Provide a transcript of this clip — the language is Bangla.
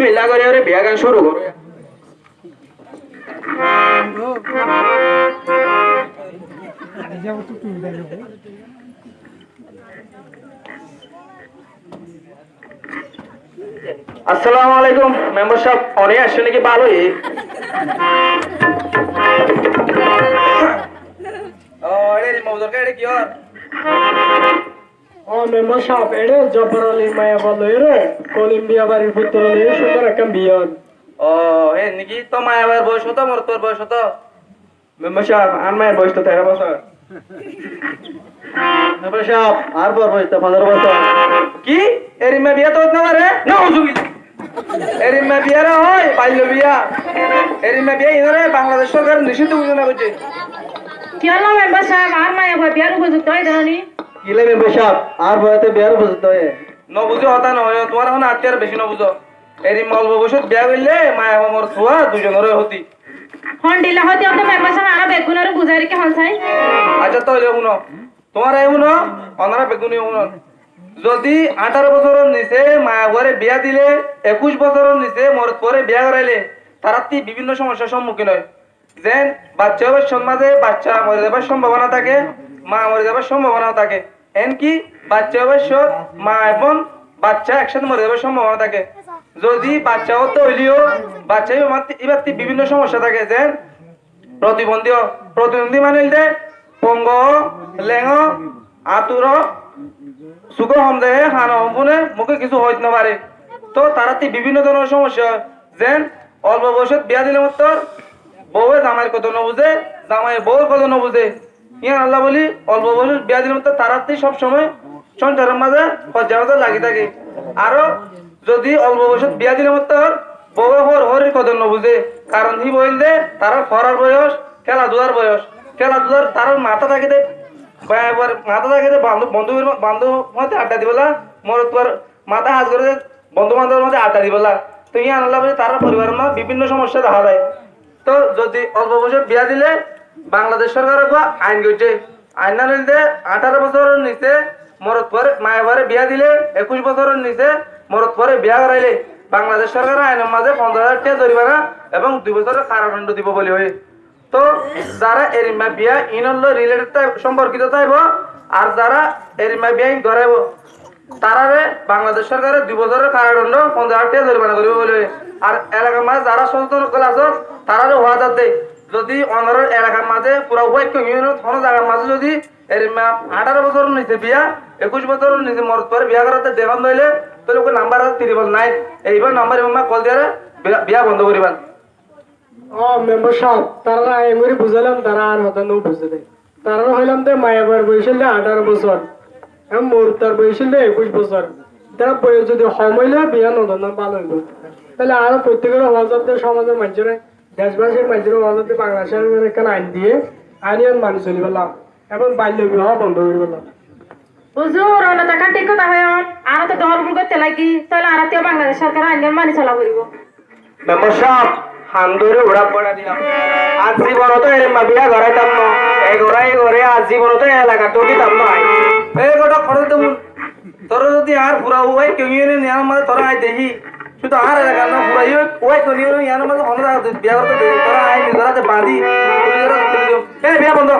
বিসমিল্লাহ করে আরে বিয়া গান শুরু করো। আসসালামু আলাইকুম, মেম্বার সাহেব, অনেক আসছে নাকি ভালোই ও এটা মৌদর এটা ও মেম্বার সাহেব এটা জব্বার আলী মায়া বলো এরে কলিম্বিয়া বাড়ির পুত্র নিয়ে সুন্দর একটা বিয়ন ও হে নাকি তো মায়াবার বয়স হতো মোর তোর বয়স হতো মেম্বার সাহেব আর মায়ের বয়স তো তেরো বছর মেম্বার সাহেব আর বর বয়স তো পনেরো বছর কি এরিমা বিয়া তো না রে না হুজুগি এরিমা বিয়া রে হয় বাল্য বিয়া এরিমা বিয়া ইনারে বাংলাদেশ সরকার নিষিদ্ধ ঘোষণা করছে কি হলো মেম্বার সাহেব আর মায়া ভয় বিয়ার উপযুক্ত হয় জানি আর বয়তে বিয়ার বুঝতে হয়। হতা নয় তোমার এখন বেশি ন বুঝো এরিমা অল্প বয়সত বিয়া করলে মায়া ছুয়া দুজনের হতি হন দিলা হতে আপনি মেম্বার সাহেব আরও বেগুনের বুঝাই রেখে হন চাই। আচ্ছা শুনো। তোমার এই অনারা বেগুনি যদি আঠারো বছরের নিচে মায়া ঘরে বিয়া দিলে একুশ বছরের নিচে মরত পরে বিয়া করাইলে তারা তি বিভিন্ন সমস্যার সম্মুখীন হয়। যেন বাচ্চা হবার সমাজে বাচ্চা মরে যাবার সম্ভাবনা থাকে। মা মরে যাবার সম্ভাবনা থাকে। এমনকি বাচ্চা হবার সৎ, মা এবং বাচ্চা একসাথে মরে যাবার সম্ভাবনা থাকে। যদি বাচ্চা হতে হইলেও বাচ্চা এবার বিভিন্ন সমস্যা থাকে। যেন প্রতিবন্ধী প্রতিবন্ধী মানে যে পঙ্গ লেঙ আতুর, সুখ সমদেহে হান সম্পূর্ণে মুখে কিছু হইতে না পারে। তো তারাতে বিভিন্ন ধরনের সমস্যা যেন অল্প বয়সত বিয়া দিলে মাত্র বউয়ে জামাইয়ের কথা নবুঝে জামাই বউর কথা ইয়ান আল্লাহ বলি, অল্প বয়সত বিয়া দিলে মাত্র তারাতেই সবসময় সংসারের মাঝে হজ্জা লাগি থাকে। আরও যদি অল্প বয়সত বিয়া দিলে মাত্র বউয়ে হর হরির কথা নবুঝে কারণ হি বইল দে তারা ফরার বয়স, খেলাধুলার বয়স। খেলাধুলার তার মাথা থাকে দে মাথা থাকে দে বান্ধব মধ্যে আড্ডা দিবলা মোর তোর মাথা হাত করে বন্ধু বান্ধবের মধ্যে আড্ডা দিবলা তো ইয়ে আনলা বলে, তারা মধ্যে বিভিন্ন সমস্যা দেখা দেয়। তো যদি অল্প বয়সে বিয়া দিলে বাংলাদেশ সরকারের বা আইন করছে আইন না নিলে আঠারো বছরের নিচে মরত পরে মায়ের ঘরে বিয়া দিলে, একুশ বছরের নিচে মরত পরে বিয়া করাইলে বাংলাদেশ সরকার আইনের মাঝে পঞ্চাশ হাজার টাকা জরিমানা এবং দুই বছরের কারাদণ্ড দিব বলে হয়। তো যারা এরিমা বিয়া ইনল রিলেটেড সম্পর্কিত থাকব আর যারা এরিমা বিয়া ইন ধরাইব তারারে বাংলাদেশ সরকারের দুই বছরের কারাদণ্ড পঞ্চাশ হাজার টাকা জরিমানা করিব বলে। আর এলাকার মাঝে যারা সচেতন কল আসত তারারে হওয়া যাতে যদি অনারের এলাকার মাঝে পুরা ঐক্য ইউনিয়ন কোনো জায়গার মাঝে যদি এরিমা আঠারো বছরের নিচে বিয়া, একুশ বছরের নিচে মরত পরে, বিয়া করাতে দেখান দইলে তাহলে ওকে নাম্বার আছে তিরিবল নাই এইবার নাম্বার এবার কল দিয়ে বিয়া বন্ধ করিবান। ও মেম্বার সাহেব, তারা এমনি বুঝালাম, তারা আর হতা নো বুঝে দেয় তারা হইলাম তো মায়াবার বয়সে আঠারো বছর এবং মোর তার বয়সে একুশ বছর। তারা বয়স যদি সময় বিয়া নদন ভালো হইব। তাহলে আরও প্রত্যেকের হওয়া সমাজের মানুষের দেশবাসীর হওয়া যাতে বাংলাদেশের এখানে আইন দিয়ে আইন মানি চলি পেলাম এবং বাল্য বিবাহ বন্ধ করে পেলাম হুজুর অন্য টাকা ঠিক কথা হয় আর তো দলগুলো করতে লাগি তাহলে আর তেও বাংলাদেশ সরকার আইন মানি চলা করিব মেম্বার সাহেব হান উড়া পড়া দিলাম। আজ জীবন তো এরিমা বিয়া ঘরাইতাম না এই ঘরে ঘরে আজ জীবন তো এলাকা তো দিতাম না এই গোটা খরচ দেবো তোর যদি আর পুরা ওয়াই কেউ ইয়ার মাঝে তোরা আই দেখি শুধু আর এলাকা না, পুরা ওয়াই কেউ ইয়ার মাঝে ভালো জায়গা বিয়া করতে দে তোরা আই নিজেরা বাঁধি এই বিয়া বন্ধ।